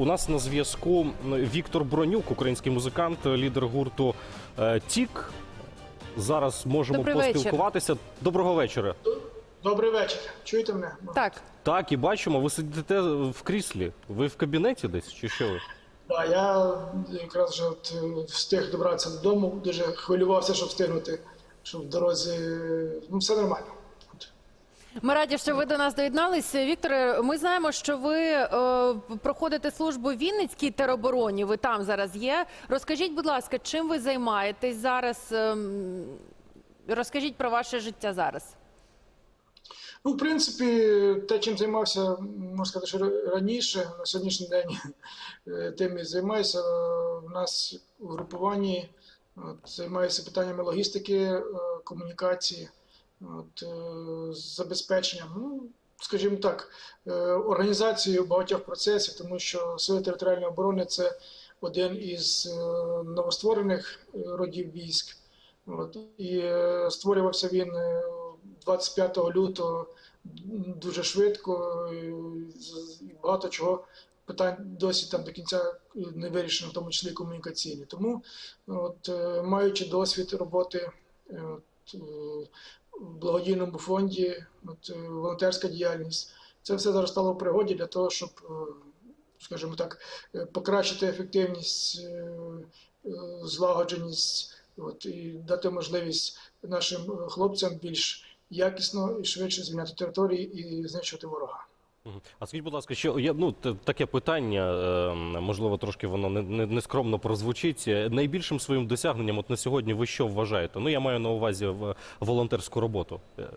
у нас на зв'язку Віктор Бронюк, український музикант, лідер гурту е, Тік. Зараз можемо Добрий вечір. поспілкуватися. Доброго вечора. Добрий вечір. Чуєте мене? Так, Так, і бачимо, ви сидите в кріслі. Ви в кабінеті десь чи що ви? Да, я якраз вже от е, встиг добратися додому, дуже хвилювався, щоб встигнути, щоб в дорозі. Ну, все нормально. Ми раді, що ви до нас доєдналися. Вікторе, ми знаємо, що ви е, проходите службу в Вінницькій теробороні. Ви там зараз є. Розкажіть, будь ласка, чим ви займаєтесь зараз? Ем, Розкажіть про ваше життя зараз. Ну, в принципі, те, чим займався, можна сказати, що раніше, на сьогоднішній день е, тим і займаюся. У нас у групуванні от, займаюся питаннями логістики, е, комунікації, от, е, забезпеченням. Ну, скажімо так, е, організацією багатьох процесів, тому що Сили територіальної оборони це один із е, новостворених родів військ. От, і створювався він е, 25 лютого дуже швидко, і багато чого питань досі там до кінця не вирішено, в тому числі комунікаційні. Тому, от, маючи досвід роботи от, благодійному фонді, от, е, волонтерська діяльність, це все зараз стало в пригоді для того, щоб, е, скажімо так, е, покращити ефективність, злагодженість. От, і дати можливість нашим хлопцям більш якісно і швидше звільняти території і знищувати ворога. А скажіть, будь ласка, що я ну таке питання, е, можливо, трошки воно не, не, не скромно прозвучить. Е, Найбільшим своїм досягненням, от на сьогодні, ви що вважаєте? Ну я маю на увазі волонтерську роботу. Е,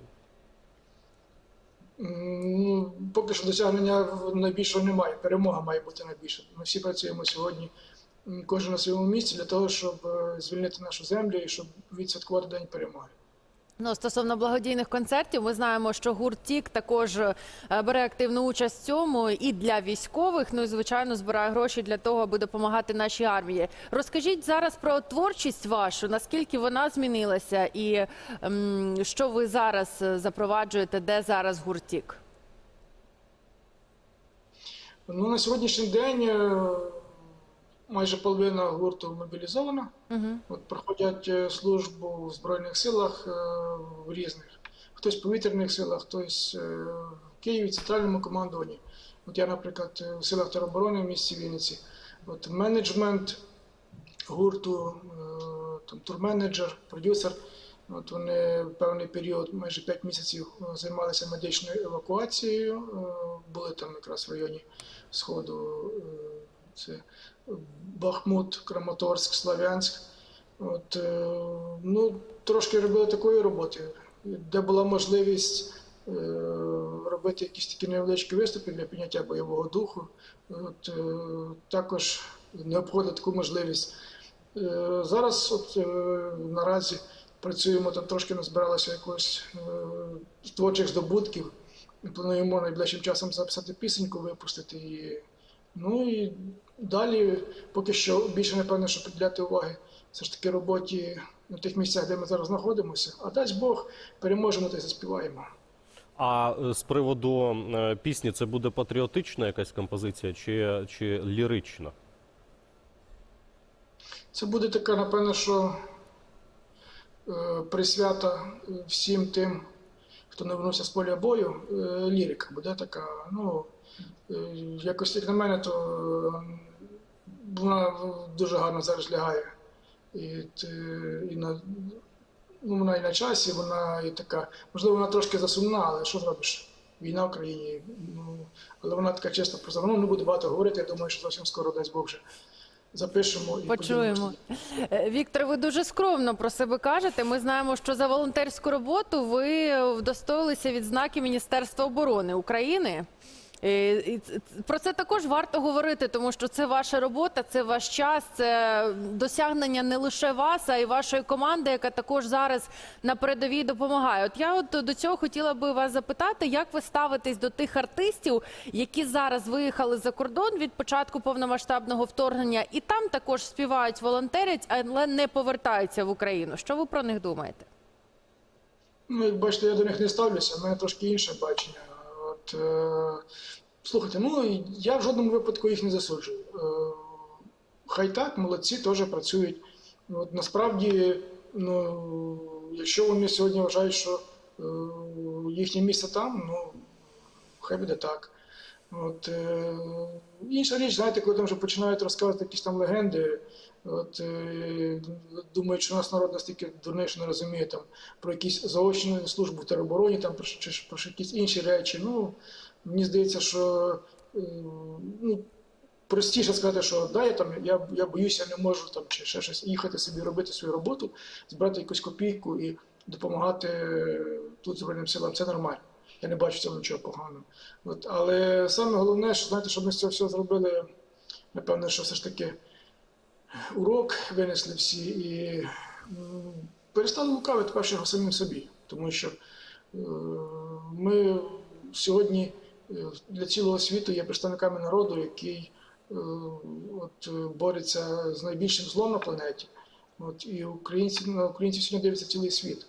Ну, поки що досягнення найбільшого немає. Перемога має бути найбільша. Ми всі працюємо сьогодні, кожен на своєму місці для того, щоб е, звільнити нашу землю і щоб відсвяткувати День перемоги. Ну, стосовно благодійних концертів, ми знаємо, що гурт «Тік» також е, бере активну участь в цьому і для військових. Ну і звичайно збирає гроші для того, аби допомагати нашій армії. Розкажіть зараз про творчість вашу, наскільки вона змінилася, і ем, що ви зараз е, запроваджуєте, де зараз гурт «Тік»? Ну, на сьогоднішній день е, майже половина гурту мобілізована. Угу. От проходять е, службу в Збройних силах е, в різних. Хтось в повітряних силах, хтось е, в Києві, центральному командуванні. От я, наприклад, в силах тероборони в місті Вінниці. От менеджмент гурту, там турменеджер, продюсер. От вони певний період, майже 5 місяців, займалися медичною евакуацією. Були там якраз в районі Сходу. Е, Це Бахмут, Краматорськ, Славянськ. От, е, ну, трошки робили такої роботи, де була можливість е, робити якісь такі невеличкі виступи для підняття бойового духу. От, е, також не обходили таку можливість. Е, зараз от, е, наразі працюємо, там трошки назбиралося якогось е, творчих здобутків. Плануємо найближчим часом записати пісеньку, випустити її. Ну і далі поки що більше напевно, що приділяти уваги все ж таки роботі на тих місцях, де ми зараз знаходимося. А дасть Бог переможемо та й заспіваємо. А е, з приводу е, пісні, це буде патріотична якась композиція чи, чи лірична? Це буде така, напевно, що е, присвята всім тим, хто не вернувся з поля бою. Е, лірика буде така. Ну, якось, як на мене, то е, вона дуже гарно зараз лягає. І, і на, ну, вона і на часі, вона і така. Можливо, вона трошки засумна, але що зробиш? Війна в країні. Ну, але вона така чисто просто. Ну, не буду багато говорити. Я думаю, що зовсім скоро дасть Бог вже запишемо і Почуємо. подивимося. Е, Віктор, ви дуже скромно про себе кажете. Ми знаємо, що за волонтерську роботу ви вдостоїлися відзнаки Міністерства оборони України. Е, Про це також варто говорити, тому що це ваша робота, це ваш час, це досягнення не лише вас, а й вашої команди, яка також зараз на передовій допомагає. От я от до цього хотіла би вас запитати, як ви ставитесь до тих артистів, які зараз виїхали за кордон від початку повномасштабного вторгнення, і там також співають волонтерять, але не повертаються в Україну. Що ви про них думаєте? Ну, як бачите, я до них не ставлюся, в мене трошки інше бачення. От, е, Слухайте, ну я в жодному випадку їх не засуджую. Е, Хай так, молодці теж працюють. От насправді, ну, якщо вони сьогодні вважають, що е, їхнє місце там, ну хай буде так. От, е, інша річ, знаєте, коли там вже починають розказувати якісь там легенди, от, е, думають, що у нас народ настільки дурний, що не розуміє там, про якісь заочну службу в теробороні, там, про, чи, про якісь інші речі. Ну, мені здається, що е, ну, простіше сказати, що да, я там я, я боюся, не можу там чи ще щось їхати собі робити свою роботу, збирати якусь копійку і допомагати тут Збройним силам. Це нормально. Я не бачу в цьому нічого поганого. От, але саме головне, що знаєте, щоб ми з цього всього зробили, напевно, що все ж таки урок винесли всі і перестали лукавити першого самим собі. Тому що е, ми сьогодні е, для цілого світу є представниками народу, який е, от, бореться з найбільшим злом на планеті. От, і українці, на українців сьогодні дивиться цілий світ.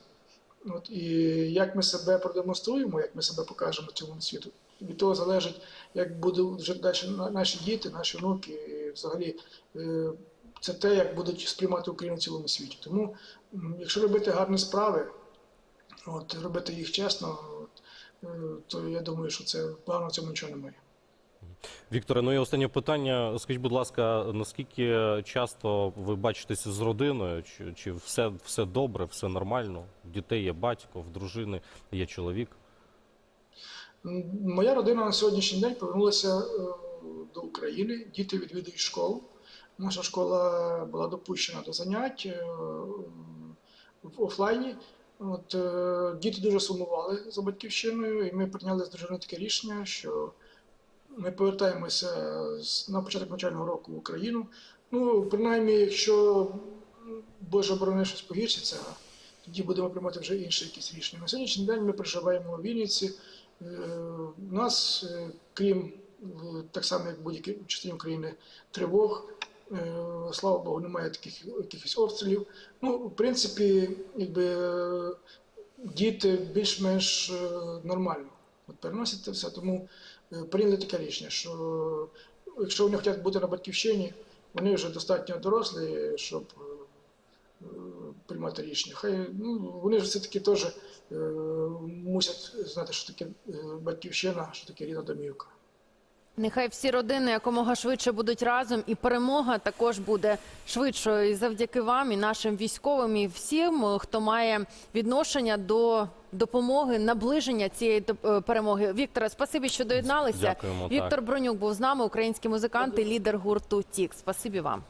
От, і як ми себе продемонструємо, як ми себе покажемо цьому світу, від того залежить, як будуть вже далі наші діти, наші внуки, і взагалі це те, як будуть сприймати Україну в цілому світі. Тому, якщо робити гарні справи, от, робити їх чесно, от, е, то я думаю, що це погано в цьому нічого немає. Вікторе, ну і останнє питання. Скажіть, будь ласка, наскільки часто ви бачитеся з родиною? Чи, чи все, все добре, все нормально? В дітей є батько, в дружини є чоловік? Моя родина на сьогоднішній день повернулася е, до України. Діти відвідують школу. Наша школа була допущена до занять е, в офлайні. От, е, діти дуже сумували за батьківщиною, і ми прийняли з дружиною таке рішення, що ми повертаємося на початок навчального року в Україну. Ну, принаймні, якщо Боже борони щось погіршиться, тоді будемо приймати вже інші якісь рішення. На сьогоднішній день ми проживаємо у Вінниці. Е, У нас, крім так само, як будь-якій частині України, тривог, слава Богу, немає таких якихось обстрілів. Ну, в принципі, якби е, діти більш-менш е, нормально от переносять все. Тому е, прийняли таке рішення, що якщо вони хочуть бути на батьківщині, вони вже достатньо дорослі, щоб е, е, приймати рішення. Хай ну, вони ж все-таки теж е, мусять знати, що таке е, батьківщина, що таке рідна домівка. Нехай всі родини якомога швидше будуть разом, і перемога також буде швидшою і завдяки вам, і нашим військовим, і всім, е, хто має відношення до допомоги, наближення цієї е, перемоги. Віктора, спасибі, що доєдналися. Дякуємо, так. Віктор Бронюк був з нами, український музикант і лідер гурту Тік. Спасибі вам.